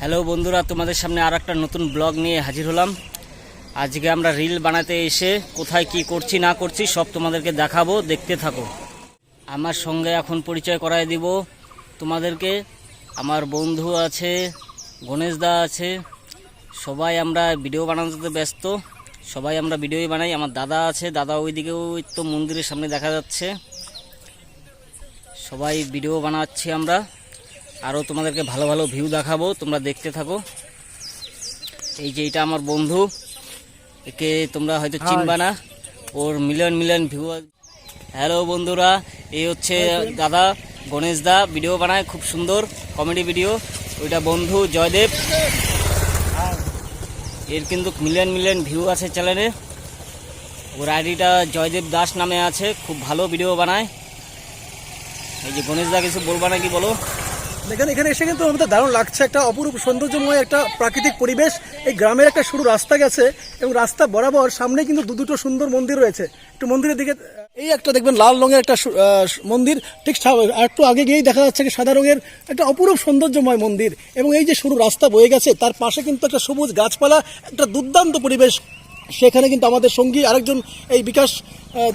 Hello বন্ধুরা, তোমাদের সামনে আর একটা নতুন ব্লগ নিয়ে হাজির হলাম। আজকে আমরা রিল বানাতে এসে কোথায় কি করছি, না করছি, সব তোমাদেরকে দেখাবো, দেখতে থাকো। আমার সঙ্গে এখন পরিচয় করায় দিব তোমাদেরকে। আমার বন্ধু আছে গণেশদা আছে। সবাই আমরা ভিডিও বানাতে ব্যস্ত। সবাই আমরা ভিডিওই বানাই। আমার দাদা আছে, দাদা ওইদিকেও ওই তো মন্দিরের সামনে দেখা যাচ্ছে। সবাই ভিডিও বানাচ্ছি আমরা। আরও তোমাদেরকে ভালো ভালো ভিউ দেখাবো তোমরা দেখতে থাকো। এই যে এটা আমার বন্ধু একে তোমরা হয়তো চিনবা না। ওর মিলিয়ন মিলিয়ন ভিউ হ্যালো বন্ধুরা এই হচ্ছে দাদা গণেশ দা। ভিডিও বানায় খুব সুন্দর কমেডি ভিডিও ওইটা বন্ধু জয়দেব। এর কিন্তু মিলিয়ন মিলিয়ন ভিউ আছে চ্যানেলে ওর আইডিটা জয়দেব দাস নামে আছে খুব ভালো ভিডিও বানায়। এই যে গণেশ দা কিছু বলবা নাকি বলো? দেখেন এখানে এসে কিন্তু আমাদের দারুণ লাগছে। একটা অপরূপ সৌন্দর্যময় একটা প্রাকৃতিক পরিবেশ। এই গ্রামের একটা সরু রাস্তা গেছে এবং রাস্তা বরাবর সামনে কিন্তু দু দুটো সুন্দর মন্দির রয়েছে। একটু মন্দিরের দিকে এই একটা দেখবেন লাল রঙের একটা মন্দির। ঠিক আর একটু আগে গিয়েই দেখা যাচ্ছে সাদা রঙের একটা অপরূপ সৌন্দর্যময় মন্দির এবং এই যে সরু রাস্তা বয়ে গেছে, তার পাশে কিন্তু একটা সবুজ গাছপালা, একটা দুর্দান্ত পরিবেশ। সেখানে কিন্তু আমাদের সঙ্গী আরেকজন এই বিকাশ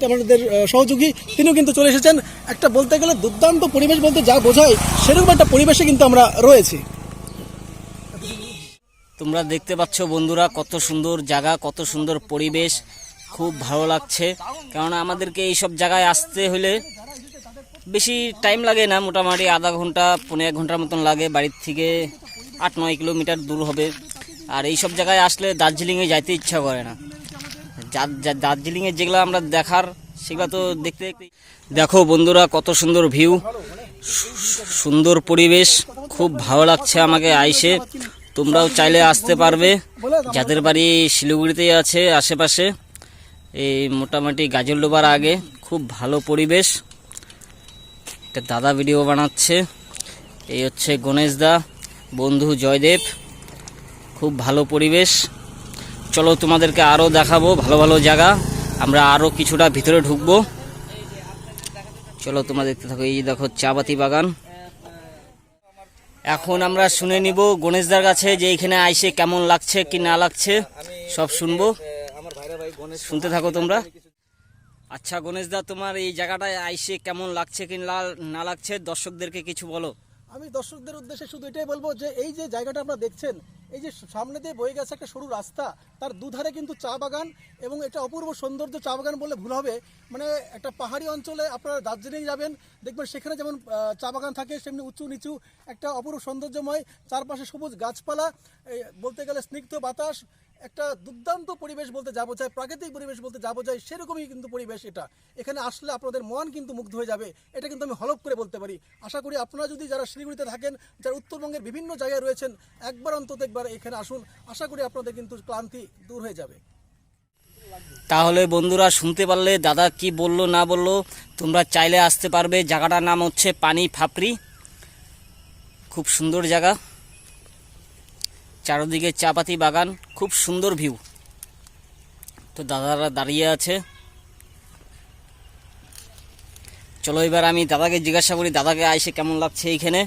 আমাদের সহযোগী, তিনিও কিন্তু চলে এসেছেন। একটা বলতে গেলে দুর্দান্ত পরিবেশ বলতে যা বোঝায়, সেরকম একটা পরিবেশে কিন্তু আমরা রয়েছি। তোমরা দেখতে পাচ্ছ বন্ধুরা, কত সুন্দর জায়গা, কত সুন্দর পরিবেশ, খুব ভালো লাগছে। কারণ আমাদেরকে এইসব জায়গায় আসতে হলে বেশি টাইম লাগে না, মোটামুটি আধা ঘণ্টা পনেরো এক ঘণ্টার মতন লাগে। বাড়ির থেকে আট নয় কিলোমিটার দূর হবে। আর এইসব জায়গায় আসলে দার্জিলিংয়ে যাইতে ইচ্ছা করে না। দার্জিলিংয়ে যেগুলো আমরা দেখার, সেগুলো তো দেখতে দেখতে দেখো বন্ধুরা, কত সুন্দর ভিউ। সুন্দর পরিবেশ। খুব ভালো লাগছে আমাকে আইসে। তোমরাও চাইলে আসতে পারবে। যাদের বাড়ি শিলিগুড়িতেই আছে, আশেপাশে, এই মোটামুটি গাজল ডোবার আগে। খুব ভালো পরিবেশ। একটা দাদা ভিডিও বানাচ্ছে। এই হচ্ছে গণেশ দা, বন্ধু জয়দেব। খুব ভালো পরিবেশ। চলো তোমাদেরকে আরও দেখাবো ভালো ভালো জায়গা। আমরা আরও কিছুটা ভিতরে ঢুকবো। চলো তোমরা দেখতে থাকো, এই দেখো চাপাতি বাগান। এখন আমরা শুনে নিব গণেশদার কাছে যে এখানে আইসে কেমন লাগছে কি না লাগছে, সব শুনব। শুনতে থাকো তোমরা। আচ্ছা গণেশদা, তোমার এই জায়গাটায় আইসে কেমন লাগছে কি না লাগছে? দর্শকদেরকে কিছু বলো। আমি দর্শকদের উদ্দেশ্যে শুধু এটাই বলব যে এই যে জায়গাটা আপনারা দেখছেন এই যে সামনে দিয়ে বয়ে গেছে একটা সরু রাস্তা, তার দুধারে কিন্তু চা বাগান এবং এটা অপূর্ব সৌন্দর্য চা বাগান বললে ভুল হবে। মানে একটা পাহাড়ি অঞ্চলে আপনারা দার্জিলিং যাবেন, দেখবেন সেখানে যেমন চা বাগান থাকে, সেমনি উঁচু নিচু একটা অপূর্ব সৌন্দর্যময়, চারপাশে সবুজ গাছপালা বলতে গেলে স্নিগ্ধ বাতাস, একটা দুর্দান্ত পরিবেশ বলতে যা বোঝায় প্রাকৃতিক পরিবেশ বলতে যা বোঝায় সেরকমই কিন্তু পরিবেশ এটা। এখানে আসলে আপনাদের মন কিন্তু মুগ্ধ হয়ে যাবে, এটা কিন্তু আমি হলপ করে বলতে পারি। আশা করি আপনারা যদি যারা শিলিগুড়িতে থাকেন, যারা উত্তরবঙ্গের বিভিন্ন জায়গায় রয়েছেন, একবার অন্তত একবার এখানে আসুন। আশা করি আপনাদের কিন্তু ক্লান্তি দূর হয়ে যাবে। তাহলে বন্ধুরা শুনতে পারলে দাদা কি বলল না বলল, তোমরা চাইলে আসতে পারবে। জায়গাটার নাম হচ্ছে পানি ফাপড়ি। খুব সুন্দর জায়গা। চারদিকে চাপাতি বাগান, খুব সুন্দর ভিউ। তো দাদারা দাঁড়িয়ে আছে। চলো এবার আমি দাদাকে জিজ্ঞাসা করি, দাদাকে আইসে কেমন লাগছে এইখানে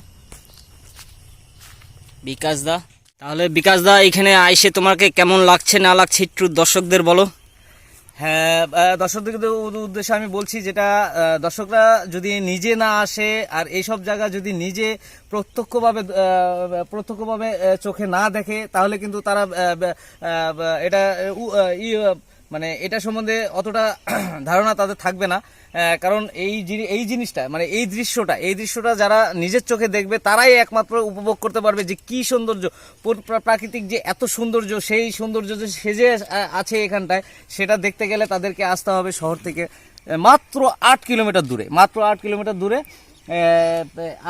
বিকাশ দা। তাহলে বিকাশ দা, এখানে আইসে তোমাকে কেমন লাগছে, না লাগছে একটু দর্শকদের বলো। হ্যাঁ দর্শকদের উদ্দেশ্যে আমি বলছি যেটা দর্শকরা যদি নিজে না আসে আর এইসব জায়গা যদি নিজে প্রত্যক্ষভাবে প্রত্যক্ষভাবে চোখে না দেখে, তাহলে কিন্তু তারা এটা মানে এটা সম্বন্ধে অতটা ধারণা তাদের থাকবে না। কারণ এই এই জিনিসটা মানে এই দৃশ্যটা এই দৃশ্যটা যারা নিজের চোখে দেখবে, তারাই একমাত্র উপভোগ করতে পারবে যে কি সৌন্দর্য, পুর- প্রাকৃতিক যে এত সৌন্দর্য, সেই সৌন্দর্য যে সেজে আছে এখানটায়, সেটা দেখতে গেলে তাদেরকে আসতে হবে শহর থেকে মাত্র আট কিলোমিটার দূরে, মাত্র আট কিলোমিটার দূরে।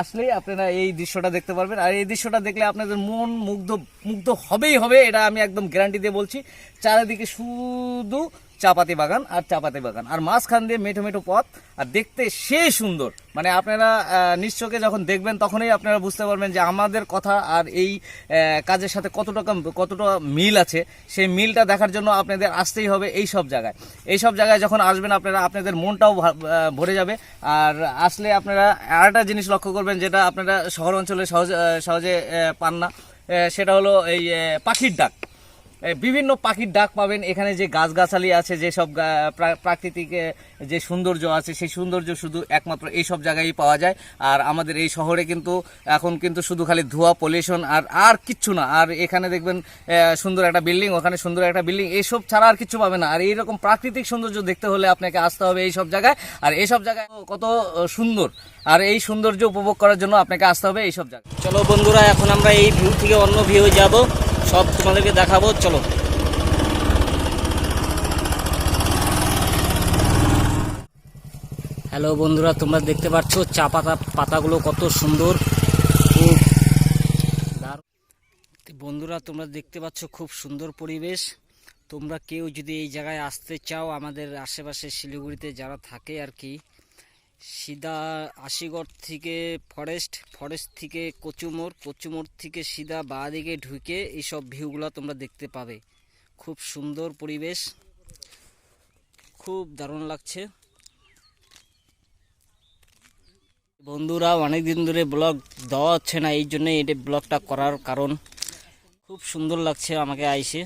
আসলেই আপনারা এই দৃশ্যটা দেখতে পারবেন। আর এই দৃশ্যটা দেখলে আপনাদের মন মুগ্ধ মুগ্ধ হবেই হবে, এটা আমি একদম গ্যারান্টি দিয়ে বলছি। চারিদিকে শুধু চাপাতি বাগান আর চাপাতি বাগান। আর মাঝখান দিয়ে মেঠো মেঠো পথ, আর দেখতে সে সুন্দর। মানে আপনারা নিশ্চয়কে যখন দেখবেন, তখনই আপনারা বুঝতে পারবেন যে আমাদের কথা আর এই কাজের সাথে কতটা কতটা মিল আছে। সেই মিলটা দেখার জন্য আপনাদের আসতেই হবে এই সব জায়গায়। এই সব জায়গায় যখন আসবেন, আপনারা, আপনাদের মনটাও ভরে যাবে। আর আসলে আপনারা আরেকটা জিনিস লক্ষ্য করবেন, যেটা আপনারা শহর অঞ্চলে সহজে সহজে পান না। সেটা হলো এই পাখির ডাক। বিভিন্ন পাখির ডাক পাবেন। এখানে যে গাছগাছালি আছে যেসব গা- প্রা- প্রাকৃতিক যে সৌন্দর্য আছে, সেই সৌন্দর্য শুধু একমাত্র এই সব জায়গায় পাওয়া যায়। আর আমাদের এই শহরে কিন্তু, এখন কিন্তু শুধু খালি ধোঁয়া, পলিউশন আর আর কিচ্ছু না। আর এখানে দেখবেন সুন্দর একটা বিল্ডিং, ওখানে সুন্দর একটা বিল্ডিং এইসব ছাড়া আর কিছু পাবে না। আর এইরকম প্রাকৃতিক সৌন্দর্য দেখতে হলে আপনাকে আসতে হবে এই সব জায়গায়। আর এইসব জায়গায় কত সুন্দর। আর এই সৌন্দর্য উপভোগ করার জন্য আপনাকে আসতে হবে এইসব জায়গায়। চলো বন্ধুরা, এখন আমরা এই ভিউ থেকে অন্য ভিউ যাব। সব তোমাদেরকে দেখাবো, চলো। হ্যালো বন্ধুরা, তোমরা দেখতে পাচ্ছ চা পাতা, পাতাগুলো কত সুন্দর। খুব। বন্ধুরা, তোমরা দেখতে পাচ্ছ খুব সুন্দর পরিবেশ। তোমরা কেউ যদি এই জায়গায় আসতে চাও, আমাদের আশেপাশে শিলিগুড়িতে যারা থাকে আর কি সিধা আশিগড় থেকে ফরেস্ট ফরেস্ট থেকে কচুমোড় কচুমোড় থেকে সিধা বাঁ দিকে ঢুকে এইসব ভিউগুলো তোমরা দেখতে পাবে। খুব সুন্দর পরিবেশ। খুব দারুণ লাগছে। বন্ধুরা অনেক দিন ধরে ব্লগ দেওয়া হচ্ছে না, এই জন্য এটা ব্লগটা করার কারণ। খুব সুন্দর লাগছে আমাকে আইসে।